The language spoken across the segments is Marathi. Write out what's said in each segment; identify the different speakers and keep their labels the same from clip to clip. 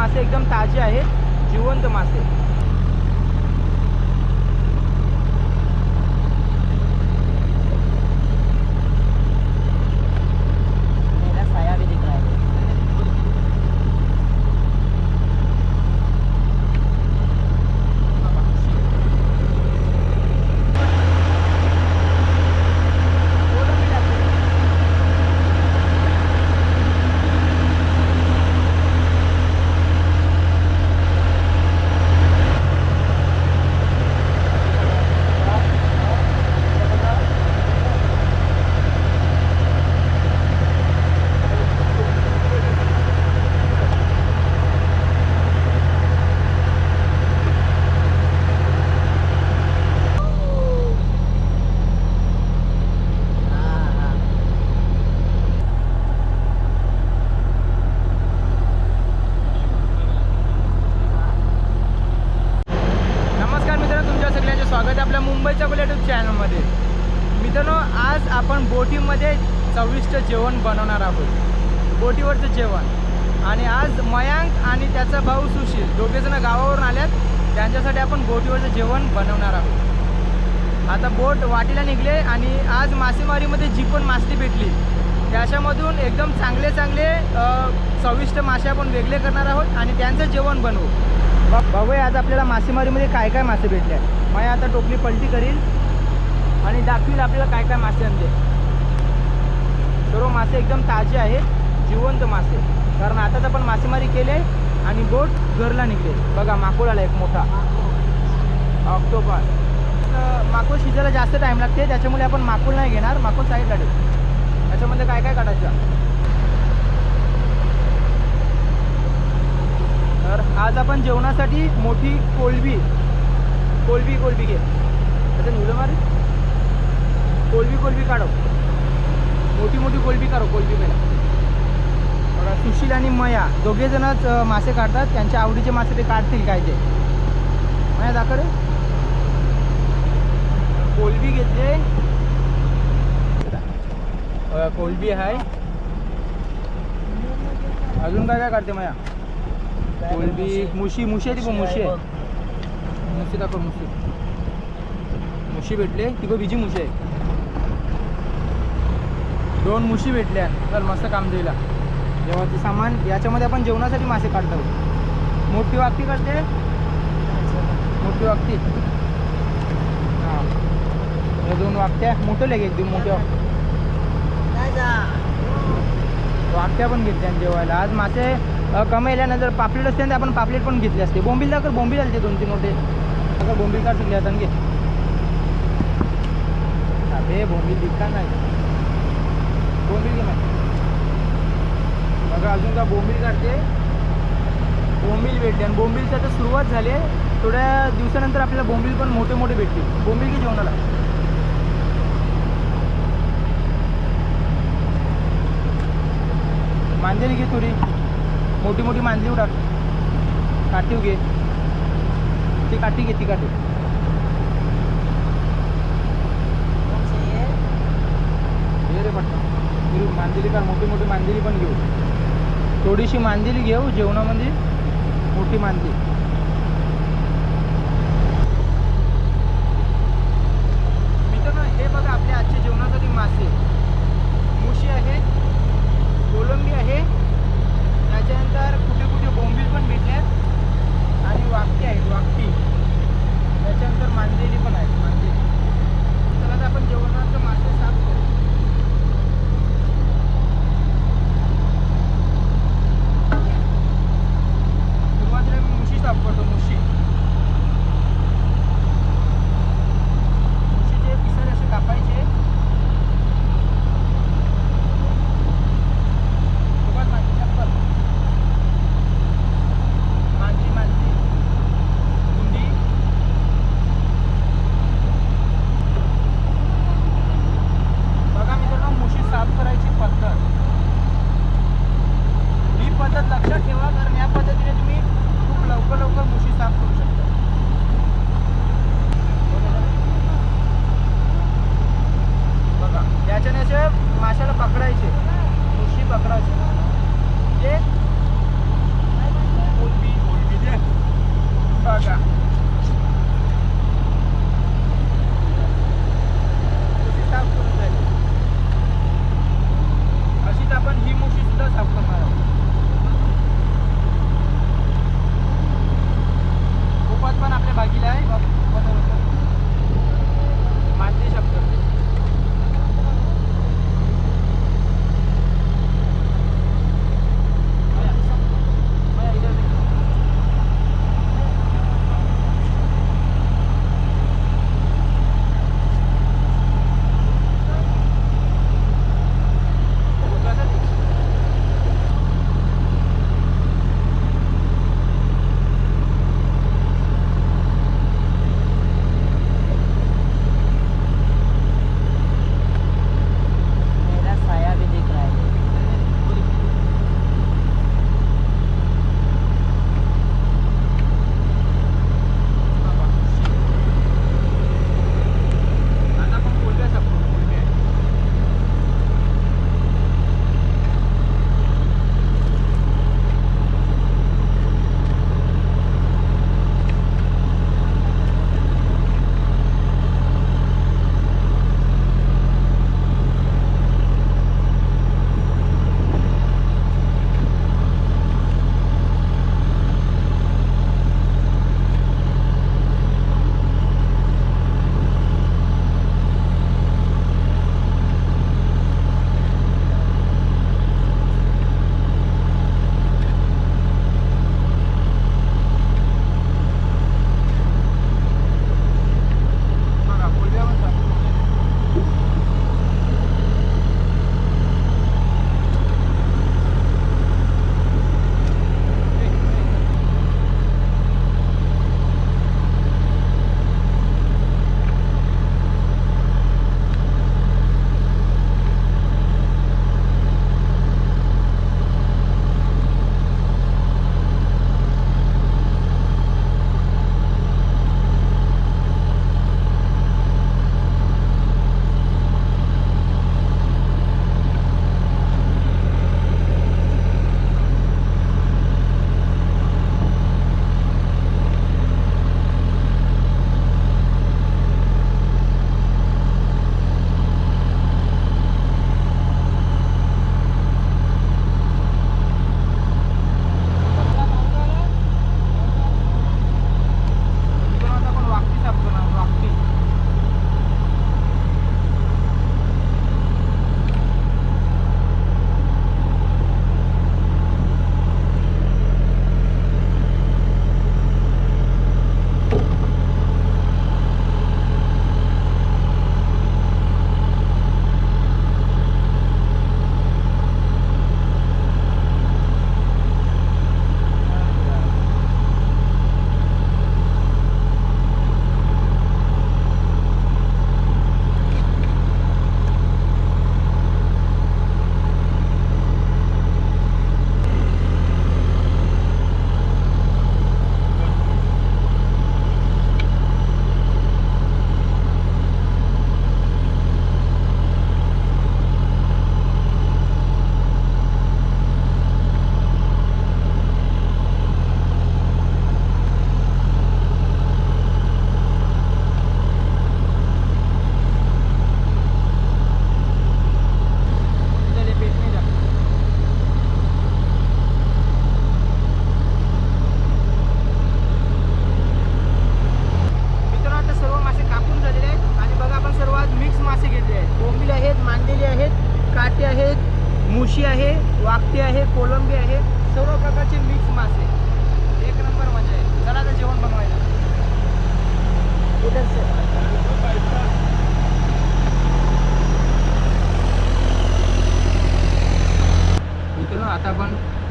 Speaker 1: मासे एकदम ताजे आहेत जिवंत मासे
Speaker 2: मेरा साया भी दिख रहा है हाँ हाँ
Speaker 1: नमस्कार मित्रांनो तुमच्या सगळ्यांचे स्वागत आहे आपल्या मुंबईच्या युट्यूब चॅनलमध्ये मित्रांनो आज आपण बोटीमध्ये चविष्ट जेवण बनवणार आहोत बोटीवरचं जेवण आणि आज मयांक आणि त्याचा भाऊ सुशील दोघेजण गावावरून आल्यात. त्यांच्यासाठी आपण बोटीवरचं जेवण बनवणार आहोत. आता बोट वाटीला निघले आणि आज मासेमारीमध्ये जी पण मासली भेटली त्याच्यामधून एकदम चांगले चांगले चविष्ट मासे आपण वेगळे करणार आहोत आणि त्यांचं जेवण बनवू. ब- बघूया आज आपल्याला मासेमारीमध्ये काय काय मासे भेटले आहेत. मग आता टोपली पलटी करील आणि दाखवील आपल्याला काय काय मासे आणते सर्व मासे एकदम ताजे आहेत जिवंत मासे. कारण आताच आपण मासेमारी केले आणि बोट घरला निघले बघा माकोळ आला एक मोठा. ऑक्टोपस. माकोळ शिजायला जास्त टाईम लागते त्याच्यामुळे आपण माकोळ नाही घेणार माकोळ साईडला ठेवू. त्याच्यामध्ये काय काय काढायचं? तर आज आपण जेवणासाठी मोठी कोलबी कोलबी कोलबी घे. आता मुलं मारे. कोलबी कोलबी काढव. मोठी मोठी कोलबी काढव कोलबी मेला बघा सुशील आणि मया दोघेजणच मासे काढतात. त्यांच्या आवडीचे मासे ते काढतील काय ते? मया दाखव कोलबी घेतले. कोलबी आहे. अजून काय काय काढते मया? कोलबी मुशी मुशी आहे ती मुशी आहे. मुशी दाखव मुशी. मुशी भेटले. ती बिजी मुशी आहे. दोन मुशी भेटल्या. चल मस्त काम दिला जेव्हा सामान याच्यामध्ये आपण जेवणासाठी मासे काढतो. मोठी वागती काढते मोठी वागती. हां. दोन वागत्या. मोठं लेग एकदम मोठ्या वाकट्या पण घेतल्या जेवायला. आज मासे अ, कमी आल्यानंतर पापलेट असते ना आपण पापलेट पण घेतले असते. बोंबील दाखल बोंबील आले ते दोन तीन मोठे. अगं बोंबील काढ सुटले आता घे. अबे बोंबील दिसता नाही. बोंबील घे बघा अजून का बोंबील काढते. बोंबील भेटते. आणि बोंबीलची आता सुरुवात झाली आहे. थोड्या दिवसानंतर आपल्याला बोंबील पण मोठे मोठे भेटतील. बोंबील घे जेवणाला मांदेली घे थोडी. मोठी मोठी मांदली टाक. काठीव घे. ती काठी घे ती काठी. रे पटकन. मांदेली का मोठी मोठी मांदेली पण घेऊ. थोडीशी मांदेली घेऊ जेवणामध्ये मोठी मांदली. मित्रांनो हे बघा आपल्या आजच्या जेवणासाठी मासे. मुशी आहे कोलंबी आहे त्याच्यानंतर कुठे कुठे बोंबील पण भेटल्यात आणि वाकटी आहेत वाकटी त्याच्यानंतर मांदेली पण आहेत मांदेली. तर आता आपण जेवणाचं मासे साफ करू. सुरुवातीला मी मुशी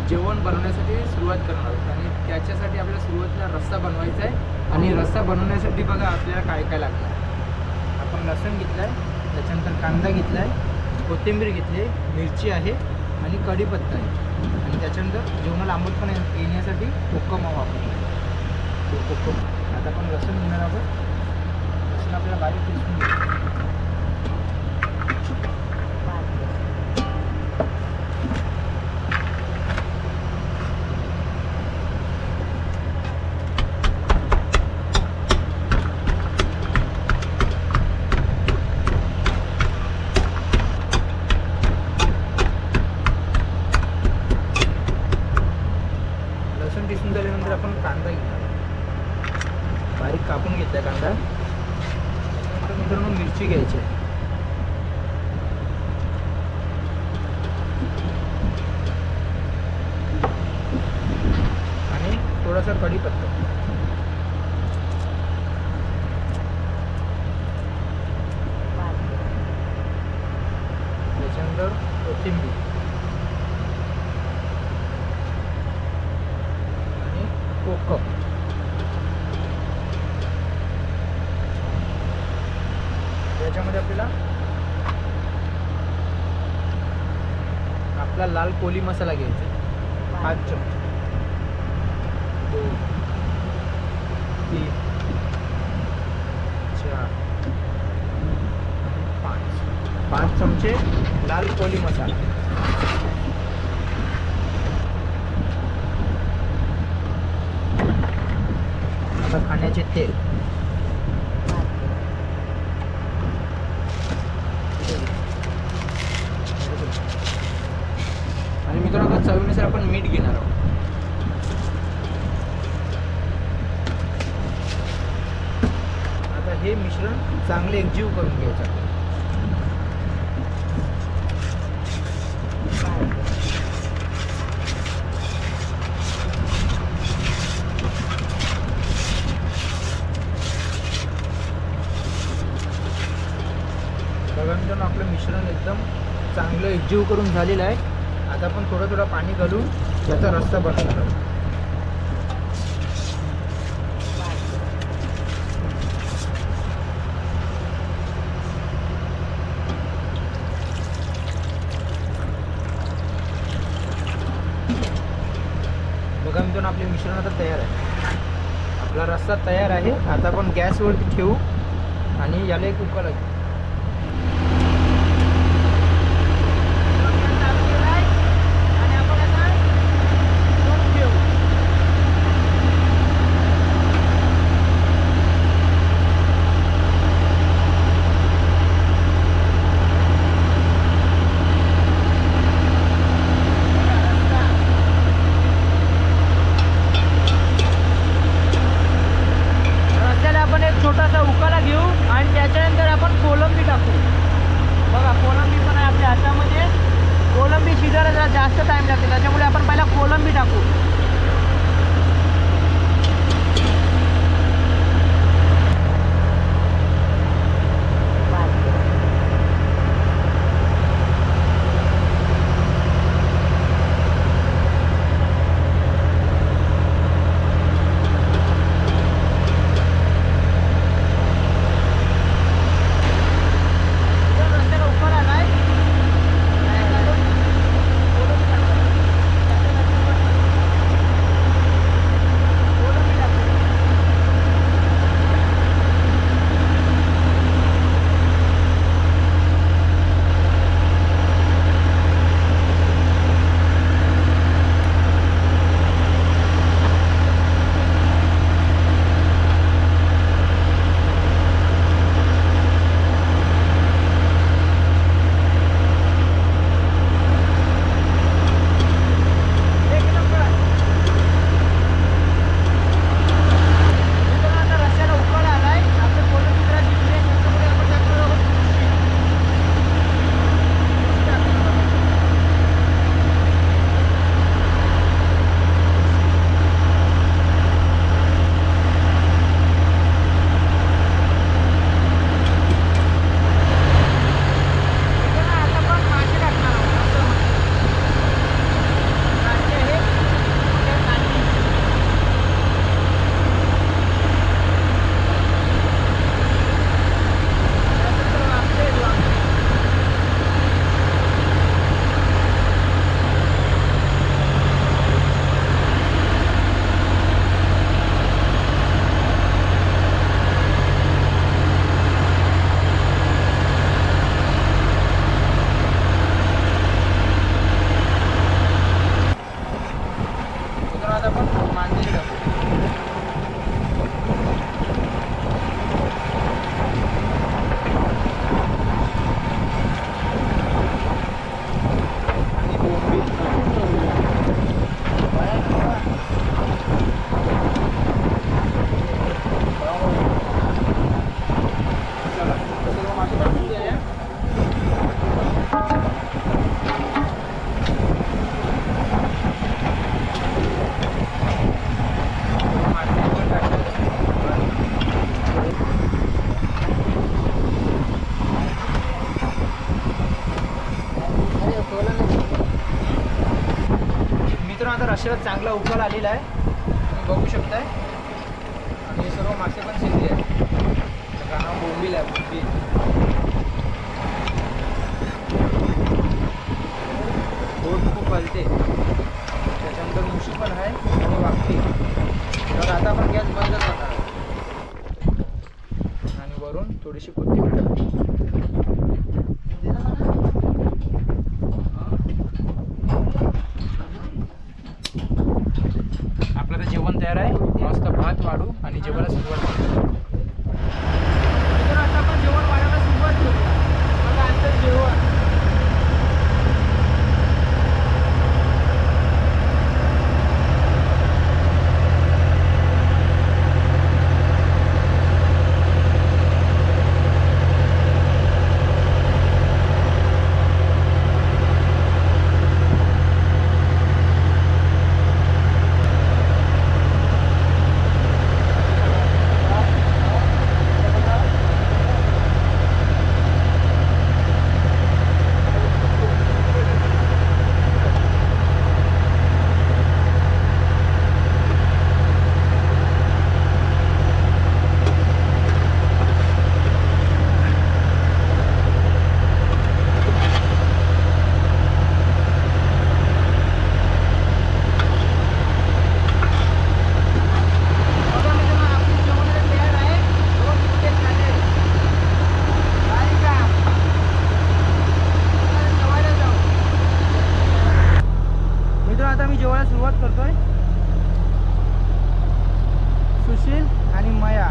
Speaker 1: जेवण बनवण्यासाठी सुरुवात करणार आहोत. आणि त्याच्यासाठी आपल्याला सुरुवातीला रस्सा बनवायचा आहे. आणि रस्सा बनवण्यासाठी बघा आपल्याला काय काय लागणार आपण लसूण घेतला आहे त्याच्यानंतर कांदा घेतला आहे कोथिंबीर घेतली आहे मिरची आहे आणि कढीपत्ता आहे. आणि त्याच्यानंतर जेवणाला आंबटपणा ये- येण्यासाठी कोकम वापरला आहे. कोकम. आता आपण लसूण घेणार आहोत. लसूण आपल्याला बारीक पिसून घ्यायचं लसूण पिसून झाल्यानंतर आपण कांदा घेणार बारीक कापून घेतला कांदा त्याच्यानंतर मित्रांनो मिरची घ्यायची आहे. आणि थोडासा कढीपत्ता त्याच्यानंतर कोथिंबीर आणि कोकम याच्यामध्ये आपल्याला आपला लाल कोली मसाला घ्यायचा पाच चमचे दोन तीन चार पाच पाच चमचे लाल कोली मसाला आता खाण्याचे तेल. आणि मित्रांनो आता चवीनुसार आपण मीठ घेणार आहोत. आता हे मिश्रण चांगले एकजीव करून घ्यायचं आपल्याला. बघा मित्रांनो आपलं मिश्रण एकदम चांगलं एकजीव करून झालेलं आहे. आता आपण थोडं थोडं पाणी घालून त्याचा रस्ता बनवणार आहोत बघा मित्रांनो आपले मिश्रण आता तयार आहे. आपला रस्ता तयार आहे. आता आपण गॅसवरती ठेवू आणि याला एक उकळ मित्रांनो चांगला उकल आलेला आहे. तुम्ही बघू शकताय. आणि हे सर्व मासे पण शिजले आहेत बघा, हा बोंबील आहे बोंबील. बोट खूप हलते त्याच्यानंतर मुशी पण आहे आणि वागते तर आता आपण गॅस बंद करणार आणि वरून थोडीशी कोथिंबीर टाकू आपलं तर जेवण तयार आहे मस्त भात वाढू आणि जेवायला सुरुवात करू मित्रांनो, आता आपण जेवण वाढायला सुरुवात करूया बघा आजचं जेवण बघा मित्रांनो, आपली जेवण आता तयार आहे. रोज इथे खाते. काय का? आता जेवायला जाऊ. मित्रांनो आता मी जेवायला सुरुवात करतोय सुशील आणि मया.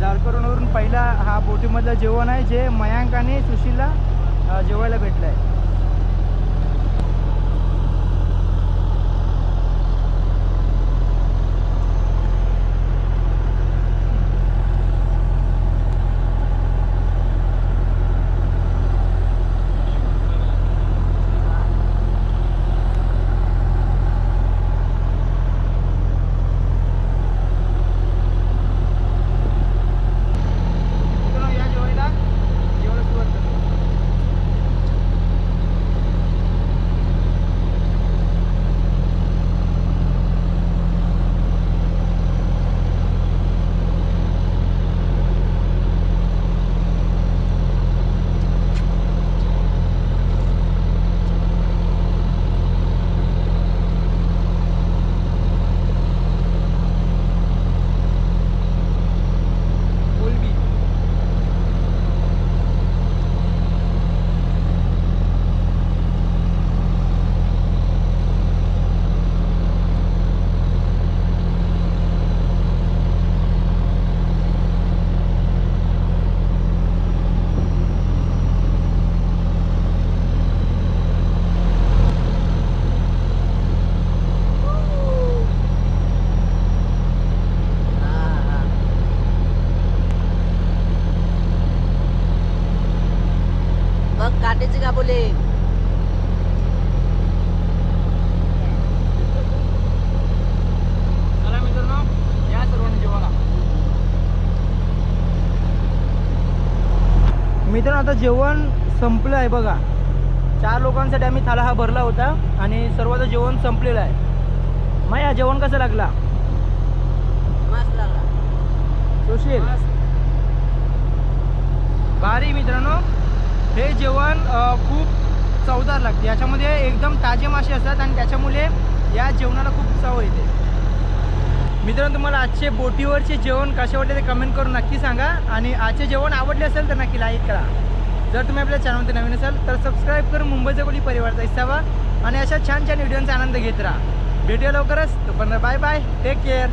Speaker 1: जारकरूनवरून पहिला हा बोटीमधलं जेवण आहे जे मयांक आणि सुशीलला जेवायला भेटलं आहे मित्रांनो, या जेवायला जेवायला सुरुवात करतो कोलबी
Speaker 2: हा हा बघ काटेचे का बोले
Speaker 1: चला मित्रांनो या सर्वांनी जेवायला मित्रांनो आता जेवण संपलं आहे बघा. चार लोकांसाठी आम्ही थाला हा भरला होता आणि सर्वांचं जेवण संपलेलं आहे. मग या जेवण कसं लागला?
Speaker 2: मस्त लागला.
Speaker 1: सुशील. भारी मित्रांनो. हे जेवण खूप चवदार लागते. याच्यामध्ये एकदम ताजे मासे असतात आणि त्याच्यामुळे या जेवणाला खूप चव येते. मित्रांनो तुम्हाला आजचे बोटीवरचे जेवण कसे वाटले ते कमेंट करून नक्की सांगा. आणि आजचे जेवण आवडले असेल तर नक्की लाईक करा. जर तुम्ही आपल्या चॅनलमध्ये नवीन असाल तर सबस्क्राईब करून मुंबईचा कोणी परिवारचा हिस्सा व्हा आणि अशा छान छान व्हिडिओचा आनंद घेत राहा. भेटूया लवकरच. तो बाय बाय टेक केअर